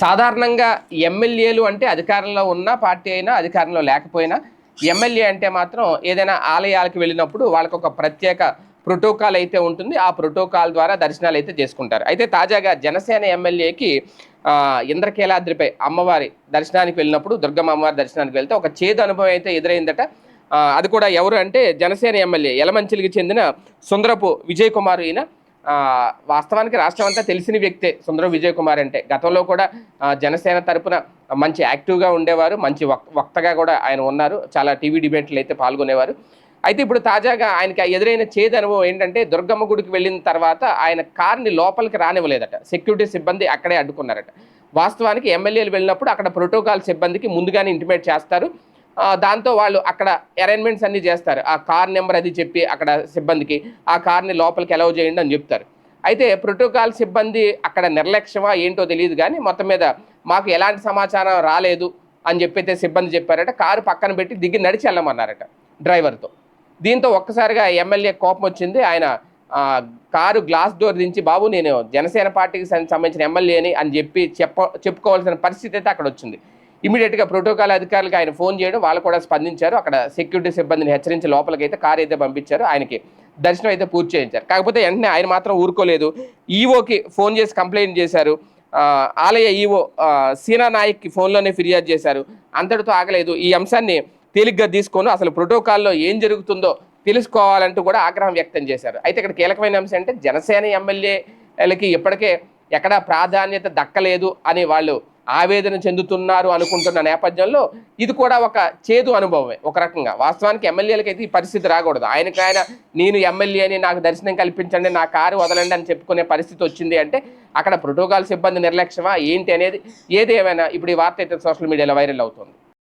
సాధారణంగా ఎమ్మెల్యేలు అంటే అధికారంలో ఉన్న పార్టీ అయినా అధికారంలో లేకపోయినా ఎమ్మెల్యే అంటే మాత్రం ఏదైనా ఆలయాలకు వెళ్ళినప్పుడు వాళ్ళకు ఒక ప్రత్యేక ప్రోటోకాల్ అయితే ఉంటుంది. ఆ ప్రోటోకాల్ ద్వారా దర్శనాలు అయితే చేసుకుంటారు. అయితే తాజాగా జనసేన ఎమ్మెల్యేకి ఇంద్రకేలాద్రిపై ఇంద్రకీలాద్రిపై అమ్మవారి దర్శనానికి వెళ్ళినప్పుడు దుర్గమ్మ అమ్మవారి దర్శనానికి వెళ్తే ఒక చేదు అనుభవం అయితే ఎదురైందట. అది కూడా ఎవరు అంటే జనసేన ఎమ్మెల్యే యలమంచిలికి చెందిన సుందరపు విజయ్ కుమార్ ఈయన. వాస్తవానికి రాష్ట్రం అంతా తెలిసిన వ్యక్తే సుందరం విజయ్ కుమార్ అంటే. గతంలో కూడా జనసేన తరపున మంచి యాక్టివ్గా ఉండేవారు మంచి వక్- వక్తగా కూడా ఆయన ఉన్నారు. చాలా టీవీ డిబేట్లు అయితే పాల్గొనేవారు. అయితే ఇప్పుడు తాజాగా ఆయనకి ఎదురైన చేదు అనుభవం ఏంటంటే దుర్గమ్మ గుడికి వెళ్ళిన తర్వాత ఆయన కార్ని లోపలికి రానివ్వలేదట. సెక్యూరిటీ సిబ్బంది అక్కడే అడ్డుకున్నారట. వాస్తవానికి ఎమ్మెల్యేలు వెళ్ళినప్పుడు అక్కడ ప్రోటోకాల్ సిబ్బందికి ముందుగానే ఇంటిమేట్ చేస్తారు. దాంతో వాళ్ళు అక్కడ అరేంజ్మెంట్స్ అన్నీ చేస్తారు. ఆ కార్ నెంబర్ అది చెప్పి అక్కడ సిబ్బందికి ఆ కార్ని లోపలికి అలౌ చేయండి అని చెప్తారు. అయితే ప్రోటోకాల్ సిబ్బంది అక్కడ నిర్లక్ష్యమా ఏంటో తెలియదు కానీ మొత్తం మీద మాకు ఎలాంటి సమాచారం రాలేదు అని చెప్పైతే సిబ్బంది చెప్పారట. కారు పక్కన పెట్టి దిగి నడిచి వెళ్ళమన్నారట డ్రైవర్తో. దీంతో ఒక్కసారిగా ఎమ్మెల్యే కోపం వచ్చింది. ఆయన కారు గ్లాస్ డోర్ దించి బాబు నేను జనసేన పార్టీకి సంబంధించిన ఎమ్మెల్యేని అని చెప్పి చెప్ప చెప్పుకోవాల్సిన పరిస్థితి అయితే అక్కడ వచ్చింది. ఇమీడియట్గా ప్రోటోకాల్ అధికారులకు ఆయన ఫోన్ చేయడం వాళ్ళు కూడా స్పందించారు. అక్కడ సెక్యూరిటీ సిబ్బందిని హెచ్చరించి లోపలికి అయితే కారు అయితే పంపించారు. ఆయనకి దర్శనం అయితే పూర్తి చేయించారు. కాకపోతే వెంటనే ఆయన మాత్రం ఊరుకోలేదు. ఈవోకి ఫోన్ చేసి కంప్లైంట్ చేశారు. ఆలయ ఈవో సీనా నాయక్కి ఫోన్లోనే ఫిర్యాదు చేశారు. అంతటితో ఆగలేదు. ఈ అంశాన్ని తేలిగ్గా తీసుకొని అసలు ప్రోటోకాల్లో ఏం జరుగుతుందో తెలుసుకోవాలంటూ కూడా ఆగ్రహం వ్యక్తం చేశారు. అయితే ఇక్కడ కీలకమైన అంశం అంటే జనసేన ఎమ్మెల్యేలకి ఇప్పటికే ఎక్కడా ప్రాధాన్యత దక్కలేదు అని వాళ్ళు ఆవేదన చెందుతున్నారు అనుకుంటున్న నేపథ్యంలో ఇది కూడా ఒక చేదు అనుభవమే ఒక రకంగా. వాస్తవానికి ఎమ్మెల్యేలకి అయితే ఈ పరిస్థితి రాకూడదు. ఆయనకు ఆయన నేను ఎమ్మెల్యేని నాకు దర్శనం కల్పించండి నా కారు వదలండి అని చెప్పుకునే పరిస్థితి వచ్చింది అంటే అక్కడ ప్రోటోకాల్ సిబ్బంది నిర్లక్ష్యమా? ఏంటి అనేది ఏది ఏమైనా ఇప్పుడు ఈ వార్త అయితే సోషల్ మీడియాలో వైరల్ అవుతుంది.